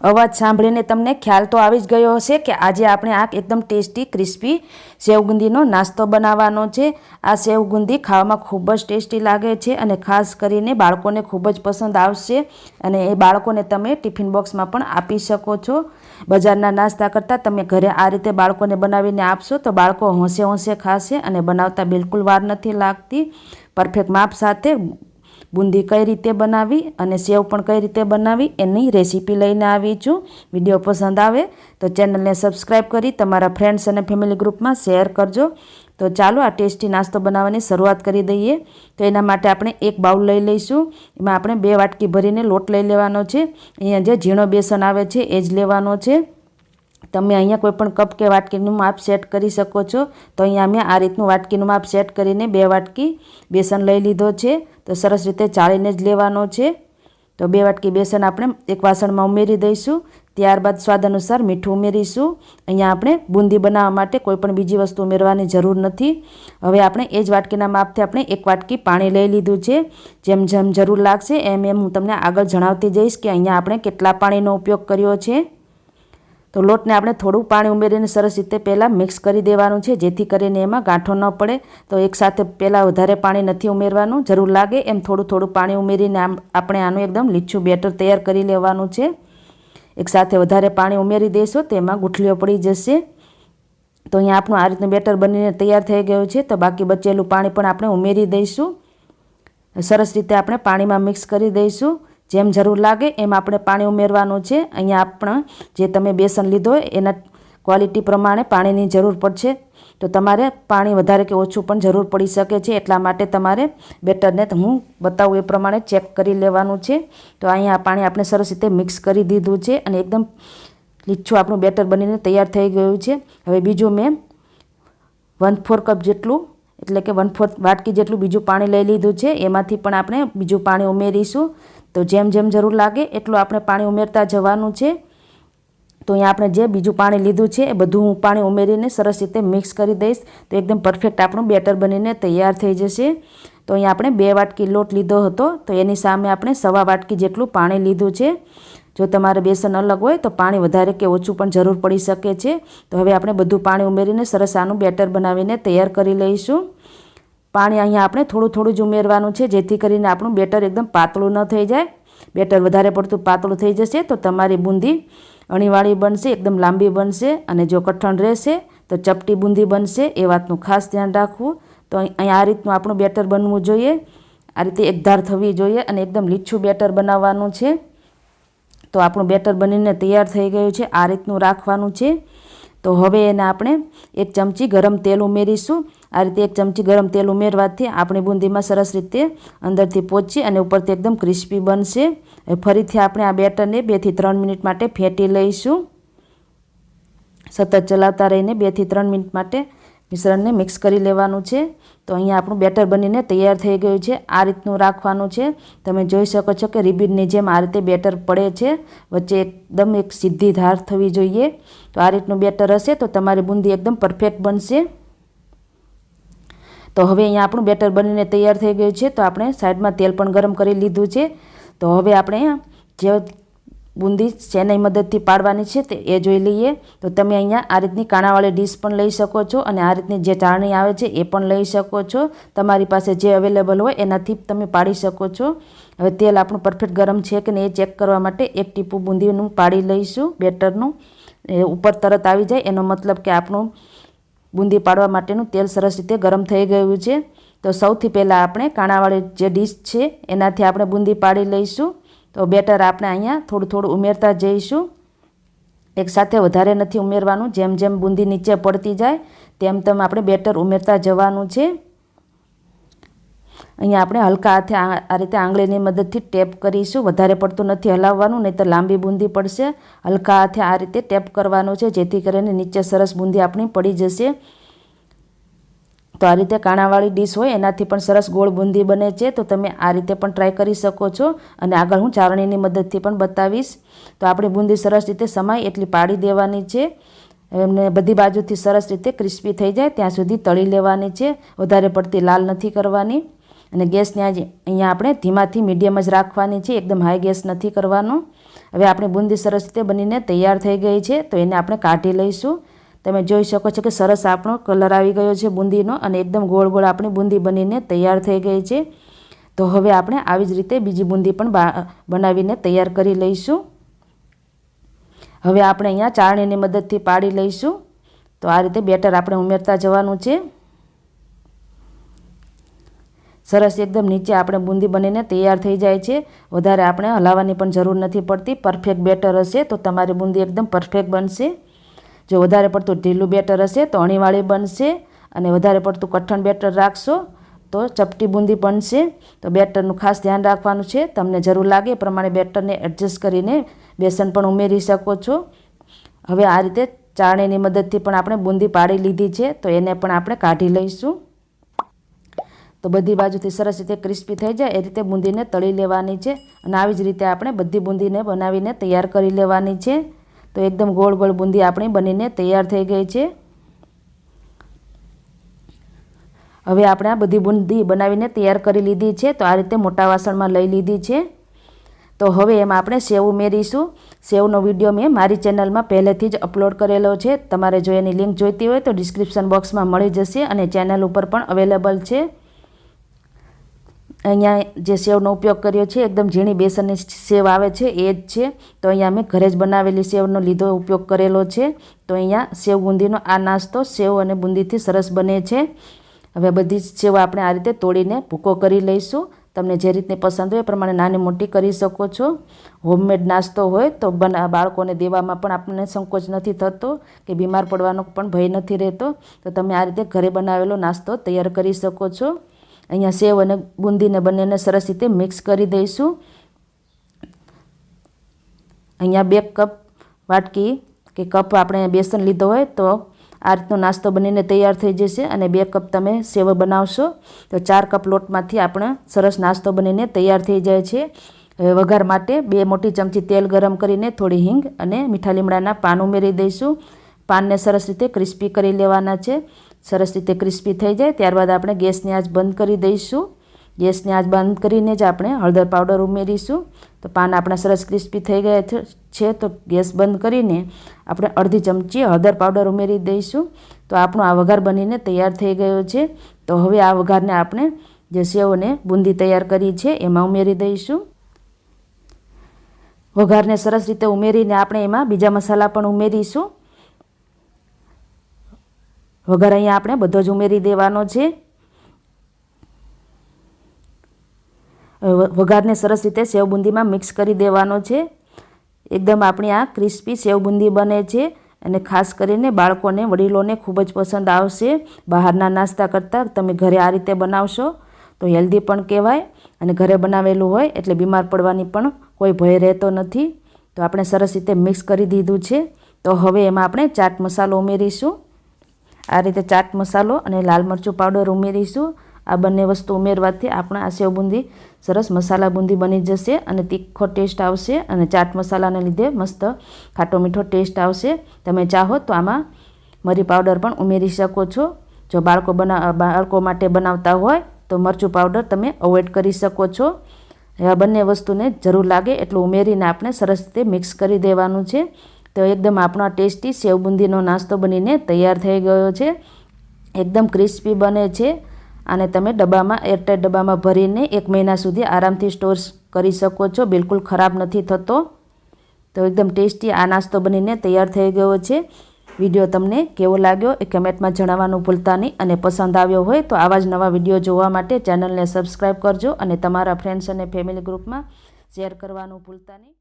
અવાજ સાંભળીને તમને ખ્યાલ તો આવી જ ગયો હશે કે આજે આપણે આ એકદમ ટેસ્ટી, ક્રિસ્પી સેવગુંદીનો નાસ્તો બનાવવાનો છે. આ સેવગુંદી ખાવામાં ખૂબ જ ટેસ્ટી લાગે છે અને ખાસ કરીને બાળકોને ખૂબ જ પસંદ આવશે અને એ બાળકોને તમે ટિફિન બોક્સમાં પણ આપી શકો છો. બજારના નાસ્તા કરતાં તમે ઘરે આ રીતે બાળકોને બનાવીને આપશો તો બાળકો હોંશે હોંશે ખાશે અને બનાવતા બિલકુલ વાર નથી લાગતી. પરફેક્ટ માપ સાથે બુંદી કઈ રીતે બનાવી અને સેવ પણ કઈ રીતે બનાવી એની રેસીપી લઈને આવી છું. વીડિયો પસંદ આવે તો ચેનલને સબસ્ક્રાઈબ કરી તમારા ફ્રેન્ડ્સ અને ફેમિલી ગ્રુપમાં શેર કરજો. તો ચાલો આ ટેસ્ટી નાસ્તો બનાવવાની શરૂઆત કરી દઈએ. તો એના માટે આપણે એક બાઉલ લઈ લઈશું. એમાં આપણે બે વાટકી ભરીને લોટ લઈ લેવાનો છે. અહીંયા જે ઝીણો બેસન આવે છે એ જ લેવાનો છે. તમે અહીંયા કોઈપણ કપ કે વાટકીનું માપ સેટ કરી શકો છો. તો અહીંયા મેં આ રીતનું વાટકીનું માપ સેટ કરીને બે વાટકી બેસન લઈ લીધો છે. તો સરસ રીતે ચાળીને જ લેવાનો છે. તો બે વાટકી બેસન આપણે એક વાસણમાં ઉમેરી દઈશું. ત્યારબાદ સ્વાદ અનુસાર મીઠું ઉમેરીશું. અહીંયા આપણે બુંદી બનાવવા માટે કોઈપણ બીજી વસ્તુ ઉમેરવાની જરૂર નથી. હવે આપણે એ જ વાટકીના માપથી આપણે એક વાટકી પાણી લઈ લીધું છે. જેમ જેમ જરૂર લાગશે એમ એમ હું તમને આગળ જણાવતી જઈશ કે અહીંયા આપણે કેટલા પાણીનો ઉપયોગ કર્યો છે. તો લોટને આપણે થોડું પાણી ઉમેરીને સરસ રીતે પહેલાં મિક્સ કરી દેવાનું છે, જેથી કરીને એમાં ગાંઠો ન પડે. તો એકસાથે પહેલાં વધારે પાણી નથી ઉમેરવાનું. જરૂર લાગે એમ થોડું થોડું પાણી ઉમેરીને આપણે આનું એકદમ લીચું બેટર તૈયાર કરી લેવાનું છે. એકસાથે વધારે પાણી ઉમેરી દઈશું તો એમાં ગુઠલીઓ પડી જશે. તો અહીંયા આપણું આ રીતનું બેટર બનીને તૈયાર થઈ ગયું છે. તો બાકી બચેલું પાણી પણ આપણે ઉમેરી દઈશું. સરસ રીતે આપણે પાણીમાં મિક્સ કરી દઈશું. જેમ જરૂર લાગે એમ આપણે પાણી ઉમેરવાનું છે. અહીંયા આપણે જે તમે બેસન લીધો હોય એના ક્વોલિટી પ્રમાણે પાણીની જરૂર પડશે. તો તમારે પાણી વધારે કે ઓછું પણ જરૂર પડી શકે છે. એટલા માટે તમારે બેટરને હું બતાવું એ પ્રમાણે ચેક કરી લેવાનું છે. તો અહીંયા પાણી આપણે સરસ રીતે મિક્સ કરી દીધું છે અને એકદમ લીછું આપણું બેટર બનીને તૈયાર થઈ ગયું છે. હવે બીજું મેં વન ફોર કપ જેટલું એટલે કે વન ફોર્થ વાટકી જેટલું બીજું પાણી લઈ લીધું છે, એમાંથી પણ આપણે બીજું પાણી ઉમેરીશું. તો જેમ જેમ જરૂર લાગે એટલું આપણે પાણી ઉમેરતા જવાનું છે. તો અહીંયા આપણે જે બીજું પાણી લીધું છે, એ બધું હું પાણી ઉમેરીને સરસ રીતે મિક્સ કરી દઈશ. તો એકદમ પરફેક્ટ આપણું બેટર બનીને તૈયાર થઈ જશે. તો અહીંયા આપણે બે વાટકી લોટ લીધો હતો, તો એની સામે આપણે સવા વાટકી જેટલું પાણી લીધું છે. જો તમારે બેસન અલગ હોય તો પાણી વધારે કે ઓછું પણ જરૂર પડી શકે છે. તો હવે આપણે બધું પાણી ઉમેરીને સરસ આનું બેટર બનાવીને તૈયાર કરી લઈશું. પાણી અહીંયા આપણે થોડું થોડું જ ઉમેરવાનું છે, જેથી કરીને આપણું બેટર એકદમ પાતળું ન થઈ જાય. બેટર વધારે પડતું પાતળું થઈ જશે તો તમારી બુંદી અણીવાળી બનશે, એકદમ લાંબી બનશે અને જો કઠણ રહેશે તો ચપટી બુંદી બનશે, એ વાતનું ખાસ ધ્યાન રાખવું. તો અહીં આ રીતનું આપણું બેટર બનવું જોઈએ. આ રીતે એકધાર થવી જોઈએ અને એકદમ લીછું બેટર બનાવવાનું છે. તો આપણું બેટર બનીને તૈયાર થઈ ગયું છે, આ રીતનું રાખવાનું છે. તો હવે એને આપણે એક ચમચી ગરમ તેલ ઉમેરીશું. આ રીતે એક ચમચી ગરમ તેલ ઉમેરવાથી આપણી બુંદીમાં સરસ રીતે અંદરથી પહોંચી અને ઉપરથી એકદમ ક્રિસ્પી બનશે. ફરીથી આપણે આ બેટરને બેથી ત્રણ મિનિટ માટે ફેંટી લઈશું. સતત ચલાવતા રહીને બેથી ત્રણ મિનિટ માટે મિશ્રણને મિક્સ કરી લેવાનું છે. તો અહીંયા આપણું બેટર બનીને તૈયાર થઈ ગયું છે. આ રીતનું રાખવાનું છે. તમે જોઈ શકો છો કે રિબીનની જેમ આ રીતે બેટર પડે છે. વચ્ચે એકદમ એક સીધી ધાર થવી જોઈએ. તો આ રીતનું બેટર હશે તો તમારી બુંદી એકદમ પરફેક્ટ બનશે. તો હવે અહીંયા આપણું બેટર બનીને તૈયાર થઈ ગયું છે. તો આપણે સાઈડમાં તેલ પણ ગરમ કરી લીધું છે. તો હવે આપણે જે બુંદી શેની મદદથી પાડવાની છે તે એ જોઈ લઈએ. તો તમે અહીંયા આ રીતની કાણાવાળી ડીશ પણ લઈ શકો છો અને આ રીતની જે ચાળણી આવે છે એ પણ લઈ શકો છો. તમારી પાસે જે અવેલેબલ હોય એનાથી તમે પાડી શકો છો. હવે તેલ આપણું પરફેક્ટ ગરમ છે કે નહીં એ ચેક કરવા માટે એક ટીપું બુંદીનું પાડી લઈશું, બેટરનું. એ ઉપર તરત આવી જાય. એનો મતલબ કે આપણું બુંદી પાડવા માટેનું તેલ સરસ રીતે ગરમ થઈ ગયું છે. તો સૌથી પહેલાં આપણે કાણાવાળી જે ડીશ છે એનાથી આપણે બુંદી પાડી લઈશું. તો બેટર આપણે અહીંયા થોડું થોડું ઉમેરતા જઈશું. એકસાથે વધારે નથી ઉમેરવાનું. જેમ જેમ બુંદી નીચે પડતી જાય, તેમ તેમ આપણે બેટર ઉમેરતા જવાનું છે. અહીંયા આપણે હલકા હાથે આ રીતે આંગળીની મદદથી ટેપ કરીશું. વધારે પડતું નથી હલાવવાનું નહીં તો લાંબી બુંદી પડશે. હલકા હાથે આ રીતે ટેપ કરવાનું છે, જેથી કરીને નીચે સરસ બુંદી આપણી પડી જશે. તો આ રીતે કાણાવાળી ડીશ હોય, એનાથી પણ સરસ ગોળ બુંદી બને છે. તો તમે આ રીતે પણ ટ્રાય કરી શકો છો. અને આગળ હું ચારણીની મદદથી પણ બતાવીશ. તો આપણી બુંદી સરસ રીતે સમાય એટલી પાડી દેવાની છે. એમને બધી બાજુથી સરસ રીતે ક્રિસ્પી થઈ જાય, ત્યાં સુધી તળી લેવાની છે. વધારે પડતી લાલ નથી કરવાની. અને ગેસને આજે અહીંયા આપણે ધીમાથી મીડિયમ જ રાખવાની છે. એકદમ હાઈ ગેસ નથી કરવાનો. હવે આપણી બુંદી સરસ રીતે બનીને તૈયાર થઈ ગઈ છે. તો એને આપણે કાઢી લઈશું. તમે જોઈ શકો છો કે સરસ આપણો કલર આવી ગયો છે બુંદીનો અને એકદમ ગોળ ગોળ આપણી બુંદી બનીને તૈયાર થઈ ગઈ છે. તો હવે આપણે આવી જ રીતે બીજી બુંદી પણ બનાવીને તૈયાર કરી લઈશું. હવે આપણે અહીંયા ચાળણીની મદદથી પાડી લઈશું. તો આ રીતે બેટર આપણે ઉમેરતા જવાનું છે. સરસ એકદમ નીચે આપણે બુંદી બનીને તૈયાર થઈ જાય છે. વધારે આપણે હલાવવાની પણ જરૂર નથી પડતી. પરફેક્ટ બેટર હશે તો તમારી બુંદી એકદમ પરફેક્ટ બનશે. જો વધારે પડતું ઢીલું બેટર હશે તો અણીવાળી બનશે અને વધારે પડતું કઠણ બેટર રાખશો, તો ચપટી બુંદી બનશે. તો બેટરનું ખાસ ધ્યાન રાખવાનું છે. તમને જરૂર લાગે એ પ્રમાણે બેટરને એડજસ્ટ કરીને બેસન પણ ઉમેરી શકો છો. હવે આ રીતે ચાળણીની મદદથી પણ આપણે બુંદી પાડી લીધી છે, તો એને પણ આપણે કાઢી લઈશું. તો બધી બાજુથી સરસ રીતે ક્રિસ્પી થઈ જાય, એ રીતે બુંદીને તળી લેવાની છે અને આવી જ રીતે આપણે બધી બુંદીને બનાવીને તૈયાર કરી લેવાની છે. તો એકદમ ગોળ ગોળ બુંદી આપણી બનીને તૈયાર થઈ ગઈ છે. હવે આપણે આ બધી બુંદી બનાવીને તૈયાર કરી લીધી છે. તો આ રીતે મોટા વાસણમાં લઈ લીધી છે. તો હવે એમાં આપણે સેવ ઉમેરીશું. સેવનો વીડિયો મેં મારી ચેનલમાં પહેલેથી જ અપલોડ કરેલો છે. તમારે જો એની લિંક જોઈતી હોય તો ડિસ્ક્રિપ્શન બોક્સમાં મળી જશે અને ચેનલ ઉપર પણ અવેલેબલ છે. અહીંયા જે સેવનો ઉપયોગ કર્યો છે, એકદમ ઝીણી બેસનની સેવ આવે છે, એ જ છે. તો અહીંયા મેં ઘરે જ બનાવેલી સેવનો લીધો ઉપયોગ કરેલો છે. તો અહીંયા સેવ બુંદીનો આ નાસ્તો સેવ અને બુંદીથી સરસ બને છે. હવે બધી જ સેવ આપણે આ રીતે તોડીને ભૂકો કરી લઈશું. તમને જે રીતની પસંદ હોય એ પ્રમાણે નાની મોટી કરી શકો છો. હોમમેડ નાસ્તો હોય તો બના બાળકોને દેવામાં પણ આપણને સંકોચ નથી થતો કે બીમાર પડવાનો પણ ભય નથી રહેતો. તો તમે આ રીતે ઘરે બનાવેલો નાસ્તો તૈયાર કરી શકો છો. અહીંયા સેવ અને બુંદીને બંનેને સરસ રીતે મિક્સ કરી દઈશું. અહીંયા બે કપ વાટકી કે કપ આપણે બેસન લીધો હોય તો આ રીતનો નાસ્તો બનીને તૈયાર થઈ જશે અને બે કપ તમે સેવ બનાવશો. તો ચાર કપ લોટમાંથી આપણે સરસ નાસ્તો બનીને તૈયાર થઈ જાય છે. હવે વઘાર માટે બે મોટી ચમચી તેલ ગરમ કરીને થોડી હિંગ અને મીઠા લીમડાના પાન ઉમેરી દઈશું. પાનને સરસ રીતે ક્રિસ્પી કરી લેવાના છે. સરસ રીતે ક્રિસ્પી થઈ જાય. ત્યારબાદ આપણે ગેસની આંચ બંધ કરી દઈશું. ગેસની આંચ બંધ કરીને જ આપણે હળદર પાવડર ઉમેરીશું. તો પાન આપણા સરસ ક્રિસ્પી થઈ ગયા છે તો ગેસ બંધ કરીને આપણે અડધી ચમચી હળદર પાવડર ઉમેરી દઈશું. તો આપણો આ વઘાર બનીને તૈયાર થઈ ગયો છે. તો હવે આ વઘારને આપણે જે સેવને બુંદી તૈયાર કરી છે, એમાં ઉમેરી દઈશું. વઘારને સરસ રીતે ઉમેરીને આપણે એમાં બીજા મસાલા પણ ઉમેરીશું. વઘાર અહીંયા આપણે બધો જ ઉમેરી દેવાનો છે. વઘારને સરસ રીતે સેવ બુંદીમાં મિક્સ કરી દેવાનો છે. એકદમ આપણી આ ક્રિસ્પી સેવ બુંદી બને છે અને ખાસ કરીને બાળકોને, વડીલોને ખૂબ જ પસંદ આવશે. બહારના નાસ્તા કરતાં તમે ઘરે આ રીતે બનાવશો તો હેલ્ધી પણ કહેવાય અને ઘરે બનાવેલું હોય એટલે બીમાર પડવાની પણ કોઈ ભય રહેતો નથી. તો આપણે સરસ રીતે મિક્સ કરી દીધું છે. તો હવે એમાં આપણે ચાટ મસાલો ઉમેરીશું. આ રીતે ચાટ મસાલો અને લાલ મરચું પાવડર ઉમેરીશું. આ બંને વસ્તુ ઉમેરવાથી આપણા આ સેવ બુંદી સરસ મસાલા બુંદી બની જશે અને તીખો ટેસ્ટ આવશે અને ચાટ મસાલાને લીધે મસ્ત ખાટો મીઠો ટેસ્ટ આવશે. તમે ચાહો તો આમાં મરી પાવડર પણ ઉમેરી શકો છો. જો બાળકો બના, બાળકો માટે બનાવતા હોય તો મરચું પાવડર તમે અવોઇડ કરી શકો છો. આ બંને વસ્તુને જરૂર લાગે એટલું ઉમેરીને આપણે સરસ રીતે મિક્સ કરી દેવાનું છે. તો એકદમ આપણો ટેસ્ટી સેવ બુંદીનો નાસ્તો બનીને તૈયાર થઈ ગયો છે. એકદમ ક્રિસ્પી બને છે અને તમે ડબ્બામાં એરટાઈટ ડબ્બામાં ભરીને એક મહિના સુધી આરામથી સ્ટોર કરી શકો છો. બિલકુલ ખરાબ નથી થતો. તો એકદમ ટેસ્ટી આ નાસ્તો બનીને તૈયાર થઈ ગયો છે. વીડિયો તમને કેવો લાગ્યો એ કમેન્ટમાં જણાવવાનું ભૂલતા નહીં અને પસંદ આવ્યો હોય તો આવા જ નવા વીડિયો જોવા માટે ચેનલને સબસ્ક્રાઈબ કરજો અને તમારા ફ્રેન્ડ્સ અને ફેમિલી ગ્રુપમાં શેર કરવાનું ભૂલતા નહીં.